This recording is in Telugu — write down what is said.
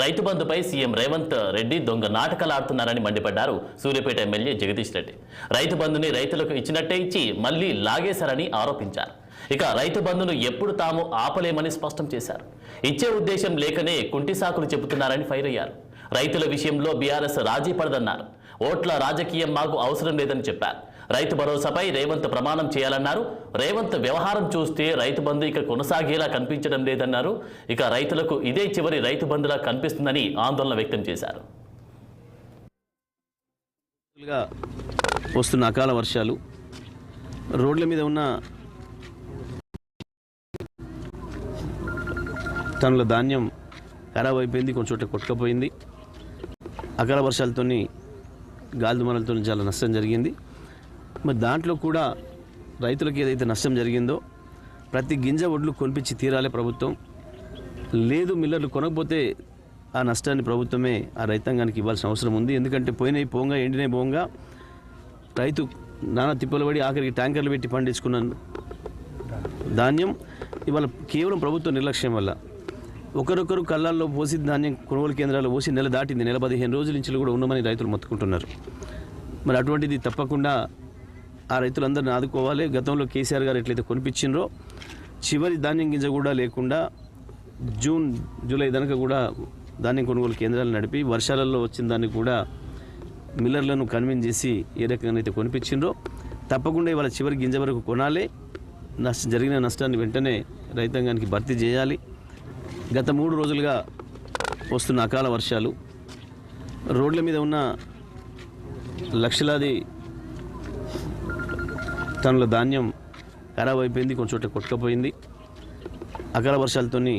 రైతు బంధుపై సీఎం రేవంత్ రెడ్డి దొంగ నాటకాలాడుతున్నారని మండిపడ్డారు సూర్యాపేట ఎమ్మెల్యే జగదీష్ రెడ్డి. రైతు బంధుని రైతులకు ఇచ్చినట్టే ఇచ్చి మళ్ళీ లాగేశారని ఆరోపించారు. ఇక రైతు బంధును ఎప్పుడు తాము ఆపలేమని స్పష్టం చేశారు. ఇచ్చే ఉద్దేశం లేకనే కుంటి సాకులు చెబుతున్నారని ఫైర్ అయ్యారు. రైతుల విషయంలో బీఆర్ఎస్ రాజీ పడదన్నారు. ఓట్ల రాజకీయం మాకు అవసరం లేదని చెప్పారు. రైతు భరోసాపై రేవంత్ ప్రమాణం చేయాలన్నారు. రేవంత్ వ్యవహారం చూస్తే రైతు బంధు ఇక కొనసాగేలా కనిపించడం లేదన్నారు. ఇక రైతులకు ఇదే చివరి రైతు బంధులా కనిపిస్తుందని ఆందోళన వ్యక్తం చేశారు. వస్తున్న అకాల వర్షాలు రోడ్ల మీద ఉన్న తనలో ధాన్యం ఖరాబ్ అయిపోయింది కొంచెం చోట కొట్టుకపోయింది. అకాల వర్షాలతోని గాలిదుమలతో చాలా నష్టం జరిగింది. మరి దాంట్లో కూడా రైతులకు ఏదైతే నష్టం జరిగిందో ప్రతి గింజ ఒడ్లు కొనిపించి తీరాలి ప్రభుత్వం. లేదు మిల్లర్లు కొనకపోతే ఆ నష్టాన్ని ప్రభుత్వమే ఆ రైతాంగానికి ఇవ్వాల్సిన అవసరం ఉంది. ఎందుకంటే పోయినవి పోంగా ఎండినవి పోంగా రైతు నానా తిప్పలు పడి ఆఖరికి ట్యాంకర్లు పెట్టి పండించుకున్న ధాన్యం ఇవాళ కేవలం ప్రభుత్వ నిర్లక్ష్యం వల్ల. ఒకరొకరు కళ్ళల్లో పోసి ధాన్యం కొనుగోలు కేంద్రాలు పోసి నెల దాటింది. నెల పదిహేను రోజుల నుంచి కూడా ఉండమని రైతులు మొత్తుకుంటున్నారు. మరి అటువంటిది తప్పకుండా ఆ రైతులందరిని ఆదుకోవాలి. గతంలో కేసీఆర్ గారు ఎట్లయితే కొనిపించిండ్రో చివరి ధాన్యం గింజ కూడా లేకుండా జూన్ జూలై దనక కూడా ధాన్యం కొనుగోలు కేంద్రాలు నడిపి వర్షాలలో వచ్చిన దాన్ని కూడా మిల్లర్లను కన్విన్స్ చేసి ఏ రకంగా అయితే కొనిపించిండ్రో తప్పకుండా ఇవాళ చివరి గింజ వరకు కొనాలి. నష్టం జరిగిన నష్టాన్ని వెంటనే రైతాంగానికి భర్తీ చేయాలి. గత మూడు రోజులుగా వస్తున్న అకాల వర్షాలు రోడ్ల మీద ఉన్న లక్షలాది టన్నుల ధాన్యం ఖరాబ్ అయిపోయింది కొంచెం కొట్టుకపోయింది. అకాల వర్షాలతోని